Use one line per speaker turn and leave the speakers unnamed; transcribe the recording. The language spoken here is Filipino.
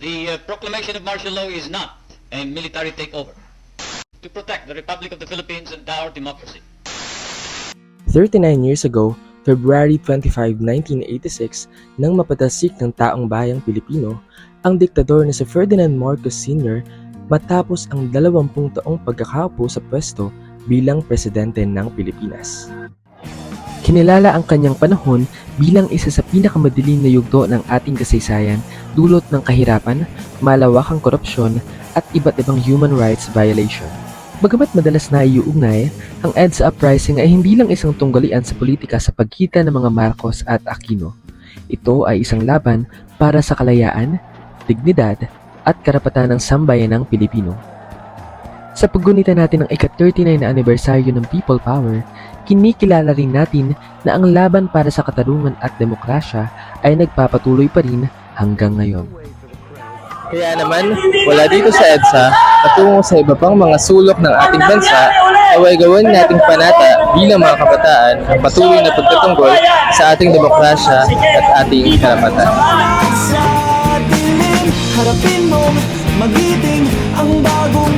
The uh, proclamation of martial law is not a military takeover. To protect the Republic of the Philippines and our democracy.
39 years ago, February 25, 1986, nang mapatasik ng taong bayang Pilipino, ang diktador na si Ferdinand Marcos Sr. matapos ang 20 taong pagkakaupo sa pwesto bilang presidente ng Pilipinas. Kinilala ang kanyang panahon bilang isa sa pinakamadilim na yugto ng ating kasaysayan dulot ng kahirapan, malawakang korupsyon at iba't ibang human rights violation. Bagamat madalas na iuugnay, ang EDSA Uprising ay hindi lang isang tunggalian sa politika sa pagitan ng mga Marcos at Aquino. Ito ay isang laban para sa kalayaan, dignidad, at karapatan ng sambayan ng Pilipino. Sa paggunita natin ng ika-39 na anibersaryo ng People Power, kinikilala rin natin na ang laban para sa katarungan at demokrasya ay nagpapatuloy pa rin hanggang ngayon. Kaya naman, wala dito sa EDSA patungo sa iba pang mga sulok ng ating bansa, away gawin nating panata bilang mga kabataan ang patuloy na pagtatunggol sa ating demokrasya at ating karapatan.
Harapin mo, magiting ang bagong